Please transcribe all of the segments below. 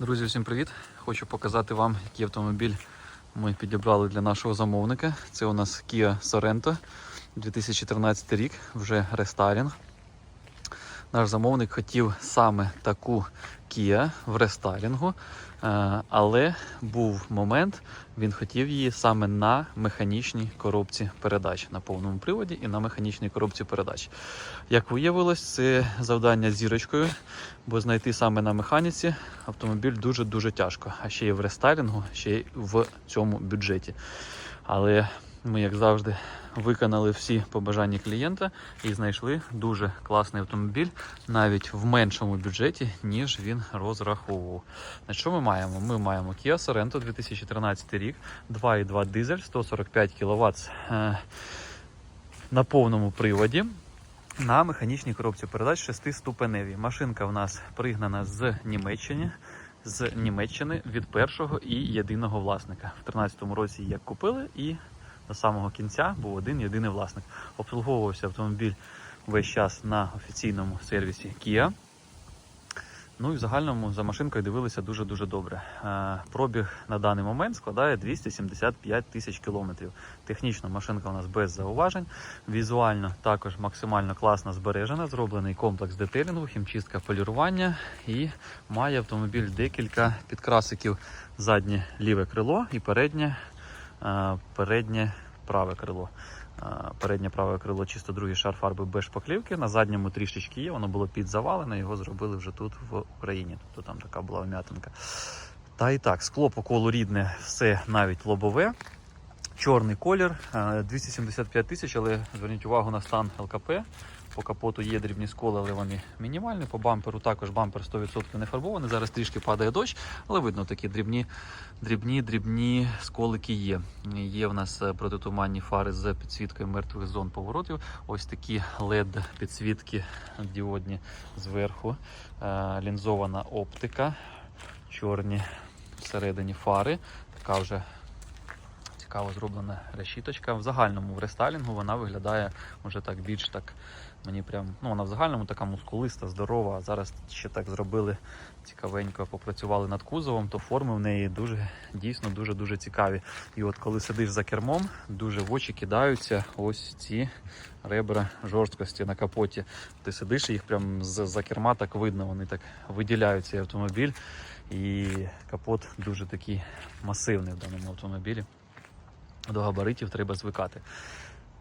Друзі, всім привіт! Хочу показати вам, який автомобіль ми підібрали для нашого замовника. Це у нас Kia Sorento 2013 рік, вже рестайлінг. Наш замовник хотів саме таку Kia в рестайлінгу, е, але був момент, він хотів її саме на механічній коробці передач на повному приводі і на механічній коробці передач. Як виявилось, це завдання зірочкою, бо знайти саме на механіці автомобіль дуже-дуже тяжко. А ще й в рестайлінгу, ще й в цьому бюджеті. Але ми, як завжди, виконали всі побажання клієнта і знайшли дуже класний автомобіль навіть в меншому бюджеті, ніж він розраховував. На що ми маємо? Ми маємо Kia Sorento 2013 рік, 2,2 дизель, 145 кВт е, на повному приводі. На механічній коробці передач 6-ступеневій. Машинка в нас пригнана з Німеччини. З Німеччини від першого і єдиного власника. В 2013 році як купили, і до самого кінця був один єдиний власник. Обслуговувався автомобіль весь час на офіційному сервісі Kia. Ну і в загальному за машинкою дивилися дуже-дуже добре. Е, Пробіг на даний момент складає 275 тисяч кілометрів. Технічно машинка у нас без зауважень. Візуально також максимально класно збережена. Зроблений комплекс детелінгу, хімчистка полірування і має автомобіль декілька підкрасиків. Заднє ліве крило і переднє, переднє праве крило. Переднє праве крило чисто другий шар фарби без шпаклівки. На задньому трішечки є, воно було підзавалене, його зробили вже тут в Україні. Тобто там така була вм'ятинка. Та і так, скло по колу рідне, все навіть лобове. Чорний колір, е, 275 тисяч, але зверніть увагу на стан ЛКП. По капоту є дрібні сколи, але вони мінімальні. По бамперу також бампер 100% не фарбований. Зараз трішки падає дощ, але видно такі дрібні, дрібні, дрібні сколики є. Є в нас е, протитуманні фари з підсвіткою мертвих зон поворотів. Ось такі LED підсвітки діодні зверху. Е, Лінзована оптика, чорні всередині фари. Така вже цікаво зроблена решіточка. В загальному в рестайлінгу вона виглядає вже так більш так. Мені прям, ну вона в загальному така мускулиста, здорова. А зараз ще так зробили цікавенько, попрацювали над кузовом, то форми в неї дуже дійсно дуже дуже цікаві. І от коли сидиш за кермом, дуже в очі кидаються ось ці ребра жорсткості на капоті. Ти сидиш і їх прям за керма так видно. Вони так виділяють цей автомобіль. І капот дуже такий масивний в даному автомобілі до габаритів треба звикати.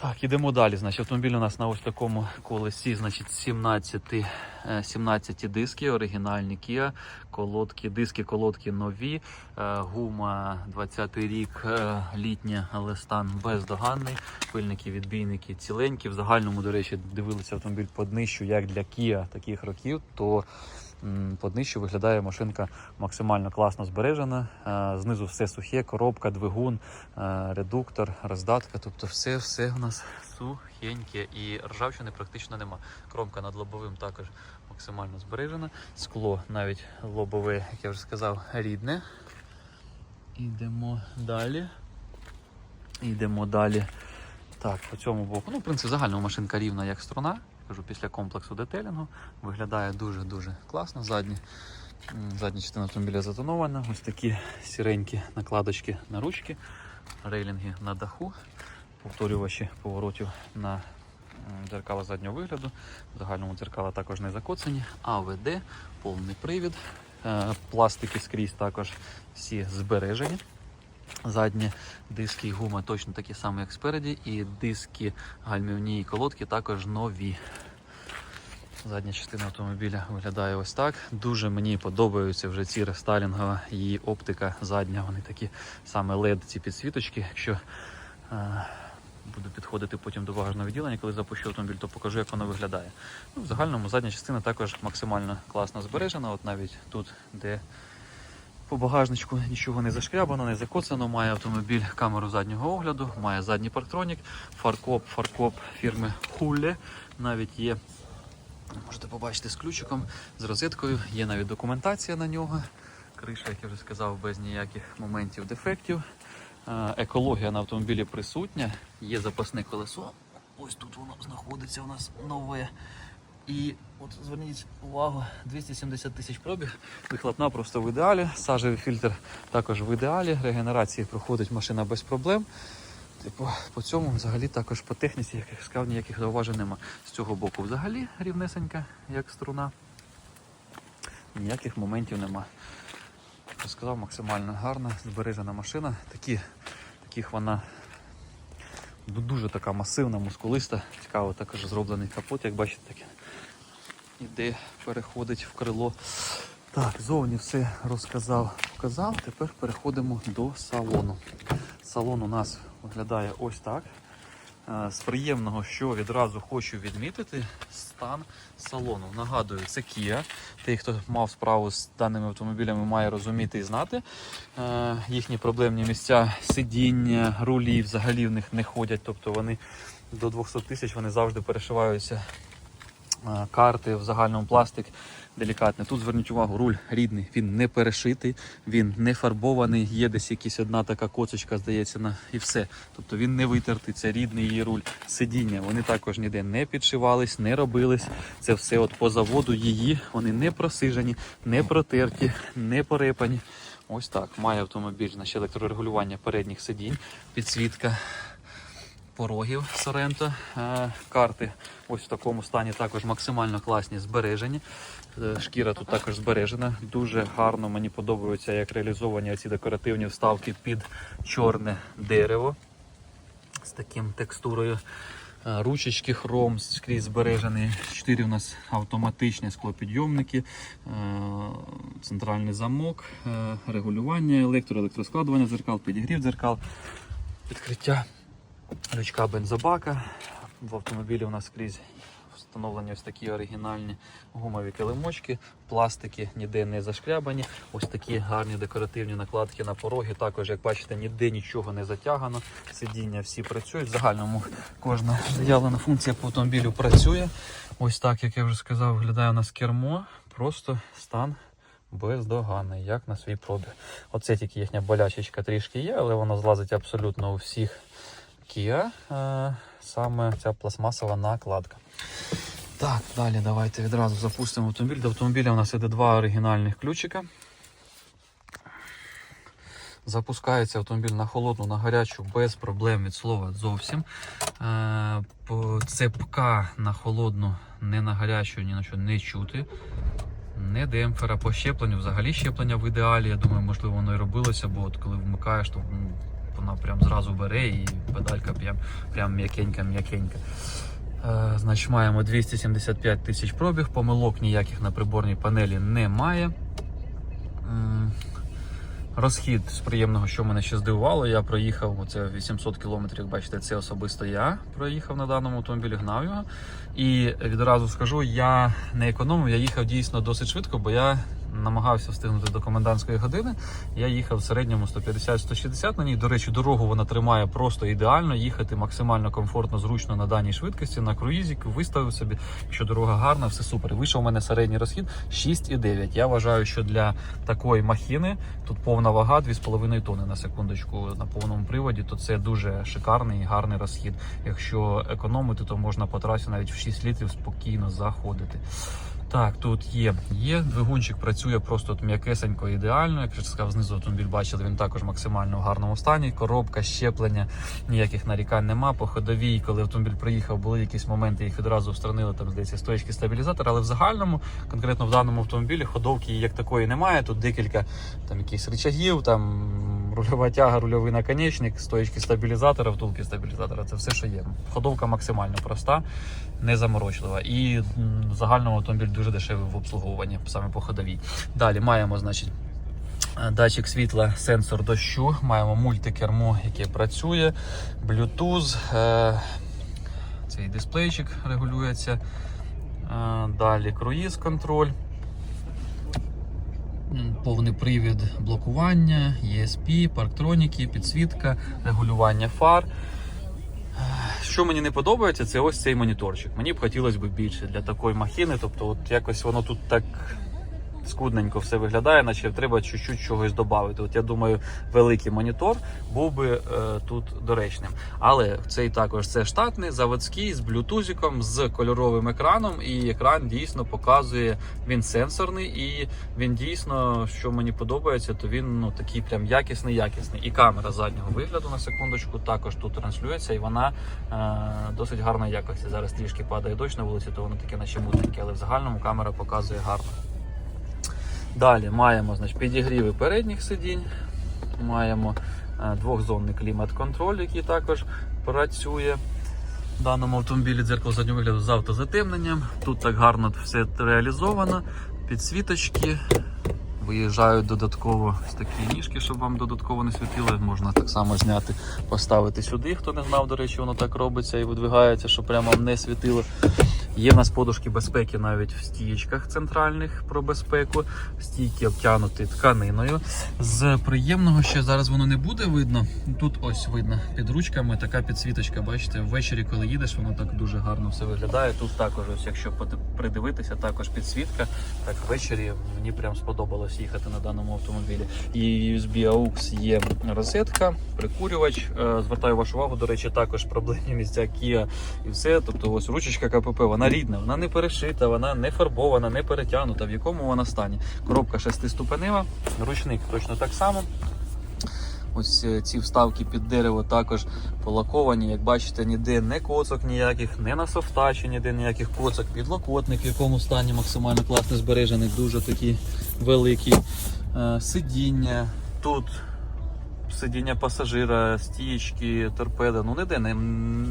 Так, ідемо далі. Значить, автомобіль у нас на ось такому колесі, значить, 17, е, 17 диски, оригінальні Kia, колодки, диски, колодки нові, е, гума 20 рік, е, літня, але стан бездоганний. Пильники, відбійники ціленькі. В загальному, до речі, дивилися автомобіль по днищу, як для Kia таких років, то по днищу виглядає машинка максимально класно збережена. Е, Знизу все сухе, коробка, двигун, е, редуктор, роздатка. Тобто все, все у нас сухеньке і ржавчини практично нема. Кромка над лобовим також максимально збережена. Скло навіть лобове, як я вже сказав, рідне. Ідемо далі. Ідемо далі. Так, по цьому боку. Ну, в принципі, загально машинка рівна як струна. Кажу, після комплексу детелінгу виглядає дуже-дуже класно. Задні, задня частина автомобіля затонована. Ось такі сіренькі накладочки на ручки, рейлінги на даху, повторювачі поворотів на дзеркала заднього вигляду. В загальному дзеркала також не закоцані. АВД, повний привід. Е, Пластики скрізь також всі збережені. Задні диски і гума точно такі самі, як спереді, і диски гальмівні і колодки також нові. Задня частина автомобіля виглядає ось так. Дуже мені подобаються вже ці рестайлінгова її оптика задня. Вони такі саме LED, ці підсвіточки. Якщо е, буду підходити потім до багажного відділення, коли запущу автомобіль, то покажу, як воно виглядає. Ну, в загальному задня частина також максимально класно збережена. От навіть тут, де по багажничку нічого не зашкрябано, не закоцано. Має автомобіль камеру заднього огляду, має задній парктронік, фаркоп, фаркоп фірми Хулле. Навіть є, можете побачити з ключиком, з розеткою. Є навіть документація на нього. Криша, як я вже сказав, без ніяких моментів дефектів. Е, Екологія на автомобілі присутня. Є запасне колесо. Ось тут воно знаходиться у нас нове. І от зверніть увагу, 270 тисяч пробіг, вихлопна просто в ідеалі, сажевий фільтр також в ідеалі, регенерації проходить машина без проблем. Типу, по цьому взагалі також по техніці, як я сказав, ніяких зауважень нема. З цього боку взагалі рівнесенька, як струна. Ніяких моментів нема. Я сказав, максимально гарна, збережена машина. Такі, таких вона дуже така масивна, мускулиста. Цікаво, також зроблений капот, як бачите, таке іде, переходить в крило. Так, зовні все розказав, показав. Тепер переходимо до салону. Салон у нас виглядає ось так. Е, З приємного, що відразу хочу відмітити, стан салону. Нагадую, це Kia. Той, хто мав справу з даними автомобілями, має розуміти і знати. Е, Їхні проблемні місця сидіння, рулі взагалі в них не ходять, тобто вони до 200 тисяч вони завжди перешиваються. Е, Карти в загальному пластик делікатний. Тут зверніть увагу, руль рідний, він не перешитий, він не фарбований, є десь якась одна така коцочка, здається, на і все. Тобто він не витертий, це рідний її руль. Сидіння вони також ніде не підшивались, не робились. Це все от по заводу її, вони не просижені, не протерті, не порепані. Ось так. Має автомобіль значить, електрорегулювання передніх сидінь, підсвітка порогів Соренто. Е, Карти ось в такому стані також максимально класні, збережені. Е, Шкіра тут також збережена. Дуже гарно мені подобаються, як реалізовані ці декоративні вставки під чорне дерево з таким текстурою. Е, Ручечки хром скрізь збережені. Чотири у нас автоматичні склопідйомники, центральний замок, регулювання електро, електроскладування дзеркал, підігрів дзеркал, відкриття лючка бензобака. В автомобілі у нас скрізь встановлені ось такі оригінальні гумові килимочки, пластики ніде не зашкрябані. Ось такі гарні декоративні накладки на пороги. Також, як бачите, ніде нічого не затягано. Сидіння всі працюють. В загальному кожна заявлена функція по автомобілю працює. Ось так, як я вже сказав, виглядає у нас кермо. Просто стан бездоганний, як на свій пробіг. Оце тільки їхня болячечка трішки є, але вона злазить абсолютно у всіх Kia. Е, Саме ця пластмасова накладка. Так, далі давайте відразу запустимо автомобіль. До автомобіля у нас іде два оригінальних ключика. Запускається автомобіль на холодну, на гарячу, без проблем від слова зовсім. Е, Цепка на холодну, не на гарячу, ні на що не чути. Не демпфера по щепленню, взагалі щеплення в ідеалі. Я думаю, можливо, воно і робилося, бо от коли вмикаєш, то вона прям зразу бере і педалька прям, прям м'якенька-м'якенька. Е, значить, маємо 275 тисяч пробіг, помилок ніяких на приборній панелі немає. Розхід з приємного, що мене ще здивувало, я проїхав оце 800 кілометрів. Бачите, це особисто я проїхав на даному автомобілі, гнав його. І відразу скажу, я не економив, я їхав дійсно досить швидко, бо я намагався встигнути до комендантської години. Я їхав в середньому 150-160 на ній. До речі, дорогу вона тримає просто ідеально. Їхати максимально комфортно, зручно на даній швидкості. На круїзі виставив собі, якщо дорога гарна, все супер. Вийшов у мене середній розхід 6,9. Я вважаю, що для такої махіни тут повна вага 2,5 тонни на секундочку на повному приводі, то це дуже шикарний і гарний розхід. Якщо економити, то можна по трасі навіть в 6 літрів спокійно заходити. Так, тут є. Є двигунчик, працює просто от м'якесенько, ідеально. Як я сказав, знизу автомобіль бачили, він також максимально в гарному стані. Коробка, щеплення, ніяких нарікань нема. По ходовій, коли автомобіль приїхав, були якісь моменти, їх відразу встранили, там здається, стоячки стабілізатора. Але в загальному, конкретно в даному автомобілі, ходовки як такої немає. Тут декілька там якихось рычагів, там рульова тяга, рульовий наконечник, стоячки стабілізатора, втулки стабілізатора. Це все, що є. Ходовка максимально проста, не заморочлива. І загальному автомобіль дуже дешевий в обслуговуванні, саме по ходовій. Далі маємо, значить. е, Датчик світла, сенсор дощу, маємо мультикермо, яке працює, Bluetooth, е, цей дисплейчик регулюється. Е, Далі круїз контроль. Повний привід блокування, ESP, парктроніки, підсвітка, регулювання фар. Що мені не подобається, це ось цей моніторчик. Мені б хотілося б більше для такої махіни. Тобто, от якось воно тут так скудненько все виглядає, наче треба чуть-чуть чогось додати. От я думаю, великий монітор був би е, тут доречним. Але цей також це штатний, заводський, з блютузиком, з кольоровим екраном, і екран дійсно показує, він сенсорний, і він дійсно, що мені подобається, то він ну такий прям якісний, якісний. І камера заднього вигляду на секундочку також тут транслюється, і вона е, досить гарної якості. Зараз трішки падає дощ на вулиці, то воно таке наче мутненьке, але в загальному камера показує гарно. Далі маємо значить, підігріви передніх сидінь, маємо е, двохзонний клімат-контроль, який також працює. В даному автомобілі дзеркало заднього вигляду з автозатемненням. Тут так гарно все реалізовано. Підсвіточки. Виїжджають додатково ось такі ніжки, щоб вам додатково не світили. Можна так само зняти, поставити сюди. Хто не знав, до речі, воно так робиться і видвигається, щоб прямо не світило. Є в нас подушки безпеки навіть в стієчках центральних про безпеку. Стійки обтянуті тканиною. З приємного ще зараз воно не буде видно. Тут ось видно під ручками така підсвіточка. Бачите, ввечері, коли їдеш, воно так дуже гарно все виглядає. Тут також, ось, якщо придивитися, також підсвітка. Так ввечері мені прям сподобалось їхати на даному автомобілі. І USB AUX є розетка, прикурювач. Е, Звертаю вашу увагу, до речі, також проблемні місця Kia і все. Тобто, ось ручечка КПП, вона рідна, вона не перешита, вона не фарбована, не перетягнута. В якому вона стані? Коробка шестиступенева, ручник точно так само. Ось е, ці вставки під дерево також полаковані. Як бачите, ніде не коцок ніяких, не на софтачі, ніде ніяких коцок. Підлокотник в якому стані максимально класно збережений, дуже такий великий. Е, Сидіння тут. Сидіння пасажира, стієчки, торпеда, ну ніде не,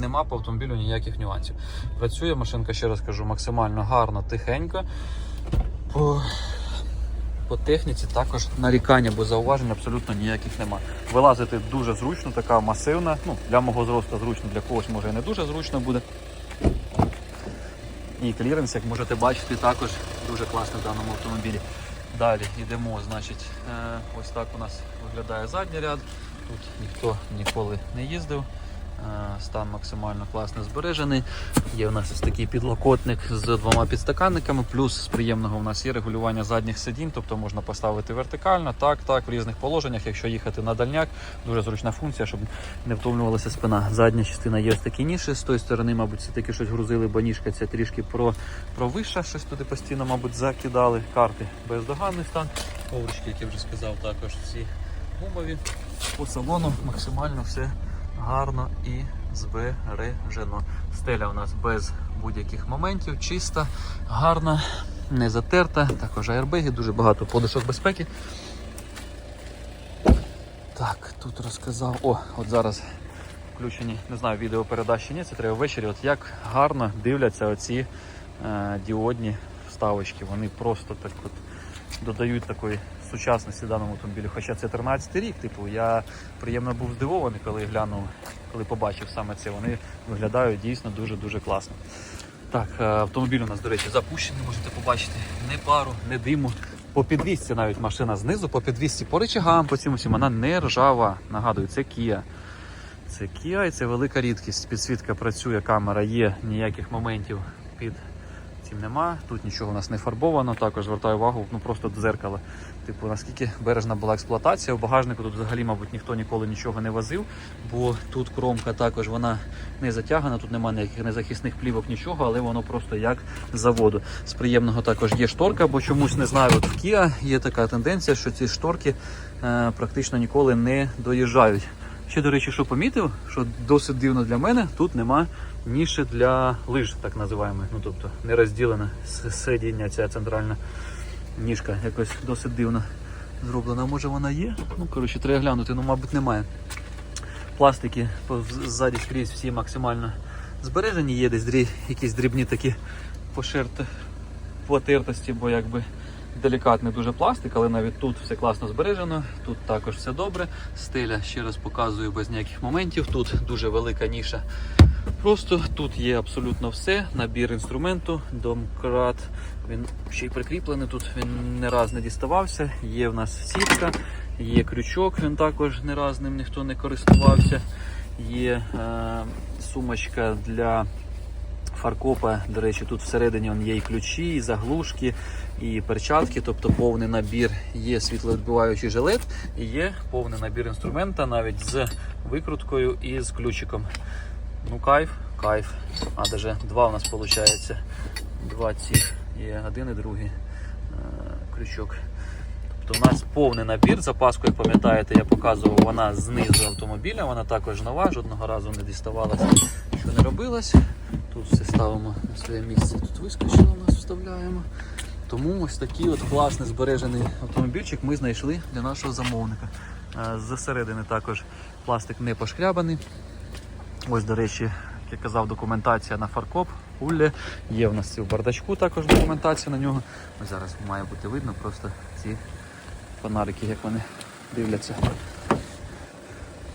нема по автомобілю ніяких нюансів. Працює машинка, ще раз кажу, максимально гарно, тихенько. По, по техніці також нарікань або зауважень абсолютно ніяких нема. Вилазити дуже зручно, така масивна. Ну, для мого зросту зручно, для когось може і не дуже зручно буде. І кліренс, як можете бачити, також дуже класний в даному автомобілі. Далі йдемо, значить, е, ось так у нас виглядає задній ряд. Тут ніхто ніколи не їздив. Е, Стан максимально класно збережений. Є у нас ось такий підлокотник з двома підстаканниками. Плюс з приємного у нас є регулювання задніх сидінь, тобто можна поставити вертикально, так, так, в різних положеннях. Якщо їхати на дальняк, дуже зручна функція, щоб не втомлювалася спина. Задня частина є ось такі ніші. З тої сторони, мабуть, все таки щось грузили, бо ніжка ця трішки про, провища, щось туди постійно, мабуть, закидали. Карти бездоганний стан. Коврички, як я вже сказав, також всі гумові. По салону максимально все гарно і збережено. Стеля у нас без будь-яких моментів, чиста, гарна, не затерта. Також аербеги, дуже багато подушок безпеки. Так, тут розказав. О, от зараз включені, не знаю, відеопередачі ні, це треба ввечері. От як гарно дивляться оці е, діодні вставочки. Вони просто так от додають такої сучасності даному автомобілі. Хоча це 13 рік, типу, я приємно був здивований, коли глянув, коли побачив саме це. Вони виглядають дійсно дуже-дуже класно. Так, е, автомобіль у нас, до речі, запущений, можете побачити. Не пару, не диму. По підвісці навіть машина знизу, по підвісці, по речагам, по цьому всім, вона не ржава. Нагадую, це Kia. Це Kia і це велика рідкість. Підсвітка працює, камера є, ніяких моментів під цим нема. Тут нічого у нас не фарбовано. Також звертаю увагу, ну просто дзеркало. Типу, наскільки бережна була експлуатація. У багажнику тут взагалі, мабуть, ніхто ніколи нічого не возив, бо тут кромка також вона не затягана, тут немає ніяких незахисних плівок, нічого, але воно просто як заводу. З приємного також є шторка, бо чомусь не знаю, от в Kia є така тенденція, що ці шторки е, практично ніколи не доїжджають. Ще, до речі, що помітив, що досить дивно для мене, тут нема ніші для лиж, так називаємо. Ну тобто не розділена сидіння, ця центральна ніжка якось досить дивно зроблена. Може вона є? Ну, коротше, треба глянути, ну, мабуть, немає. Пластики ззаді скрізь всі максимально збережені, є десь дрі, якісь дрібні такі пошерти, потертості, бо якби делікатний дуже пластик, але навіть тут все класно збережено, тут також все добре. Стеля, ще раз показую без ніяких моментів. Тут дуже велика ніша. Просто тут є абсолютно все. Набір інструменту, домкрат. Він ще й прикріплений. Тут він не раз не діставався. Є в нас сітка, є крючок, він також не раз ним ніхто не користувався. Є е, сумочка для фаркопа. До речі, тут всередині є і ключі, і заглушки, і перчатки, тобто повний набір. Є світловідбиваючий жилет і є повний набір інструмента навіть з викруткою і з ключиком. Ну, кайф, кайф. А, даже два у нас виходить. Два цих. Є один і другий е, крючок. Тобто у нас повний набір. Запаску, як пам'ятаєте, я показував, вона знизу автомобіля, вона також нова, жодного разу не діставалася, що не робилось. Тут все ставимо на своє місце. Тут вискочило, у нас вставляємо. Тому ось такий от класний збережений автомобільчик ми знайшли для нашого замовника. Е, Зсередини також пластик не пошкрябаний. Ось, до речі, як я казав, документація на фаркоп, улле. Є в нас в бардачку також документація на нього. Ось зараз має бути видно просто ці фонарики, як вони дивляться.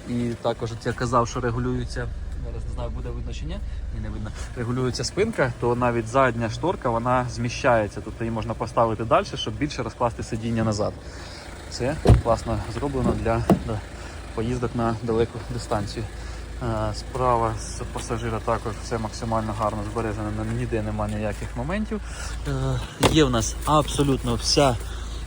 І також от я казав, що регулюється. Зараз не знаю, буде видно чи ні. Ні, не видно. Регулюється спинка, то навіть задня шторка вона зміщається. Тобто її можна поставити далі, щоб більше розкласти сидіння назад. Це класно зроблено для, поїздок на далеку дистанцію. Е, Справа з пасажира також все максимально гарно збережено, ніде немає ніяких моментів. Е, Є в нас абсолютно вся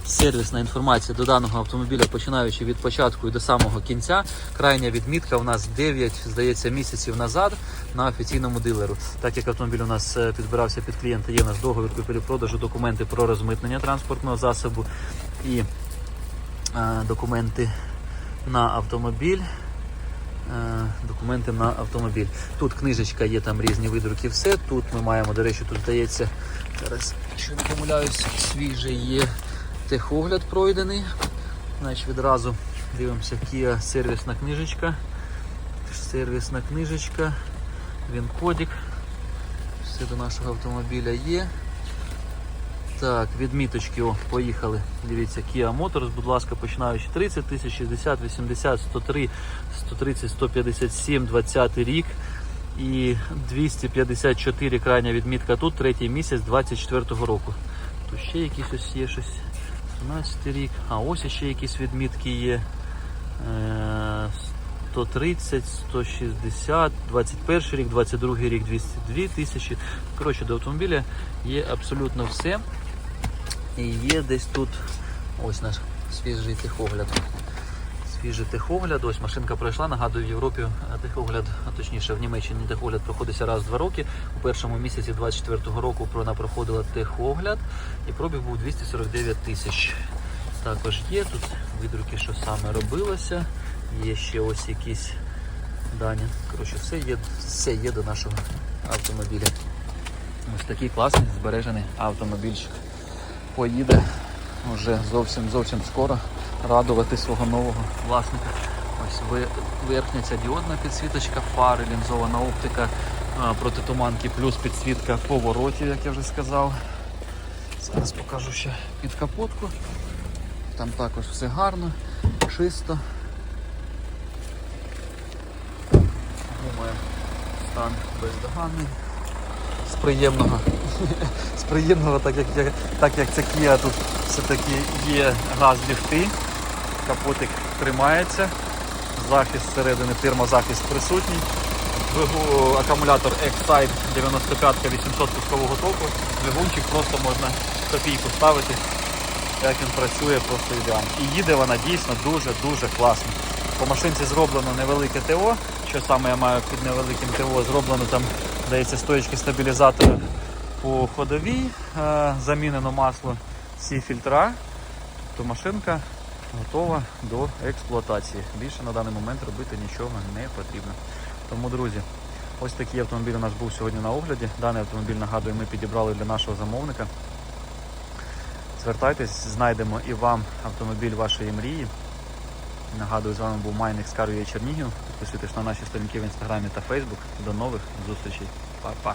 сервісна інформація до даного автомобіля, починаючи від початку і до самого кінця. Крайня відмітка у нас 9, здається, місяців назад на офіційному дилеру. Так як автомобіль у нас е, підбирався під клієнта, є у нас договір купівлі-продажу, документи про розмитнення транспортного засобу і е, документи на автомобіль. Е, Документи на автомобіль. Тут книжечка є, там різні видруки, все. Тут ми маємо, до речі, тут здається, зараз, якщо не помиляюсь, свіжий є техогляд пройдений. Значить, відразу дивимося, Kia сервісна книжечка. Сервісна книжечка, він кодик. Все до нашого автомобіля є. Так, відміточки, о, поїхали. Дивіться, Kia Motors, будь ласка, починаючи 30 тисяч, 60, 80, 103, 130, 157, 20 рік. І 254 крайня відмітка тут, третій місяць 24-го року. Тут ще якісь ось є щось. 12 рік. А ось ще якісь відмітки є. Е, 130, 160, 21 рік, 22 рік, 202 тисячі. Коротше, до автомобіля є абсолютно все. І є десь тут ось наш свіжий техогляд. Свіжий техогляд, ось машинка пройшла, нагадую, в Європі а, техогляд, а точніше в Німеччині техогляд проходиться раз в два роки. У першому місяці 24-го року вона проходила техогляд і пробіг був 249 тисяч. Також є тут видруки, що саме робилося. Є ще ось якісь дані. Коротше, все є, все є до нашого автомобіля. Ось такий класний збережений автомобільчик. Поїде вже зовсім зовсім скоро радувати свого нового власника. Ось верхня ця діодна підсвіточка, фари, лінзована оптика, протитуманки, плюс підсвітка поворотів, як я вже сказав. Зараз покажу ще під капотку. Там також все гарно, чисто. Думаю, стан бездоганний. З приємного. З приємного, так як, так як це Kia, тут все-таки є газ ліфти, тримається, захист зсередини, термозахист присутній. Двигу, акумулятор Excite 95 800 пускового току. Двигунчик просто можна копійку ставити. Як він працює, просто ідеально. І їде вона дійсно дуже-дуже класно. По машинці зроблено невелике ТО. Що саме я маю під невеликим ТО? Зроблено там, здається, стоїчки стабілізатора по ходовій, е, замінено масло, всі фільтра. То машинка готова до експлуатації. Більше на даний момент робити нічого не потрібно. Тому, друзі, ось такий автомобіль у нас був сьогодні на огляді. Даний автомобіль, нагадую, ми підібрали для нашого замовника. Звертайтесь, знайдемо і вам автомобіль вашої мрії. Нагадую, з вами був Майник Карує Чернігів. Підписуйтесь на наші сторінки в інстаграмі та Фейсбук. До нових зустрічей. Па-па.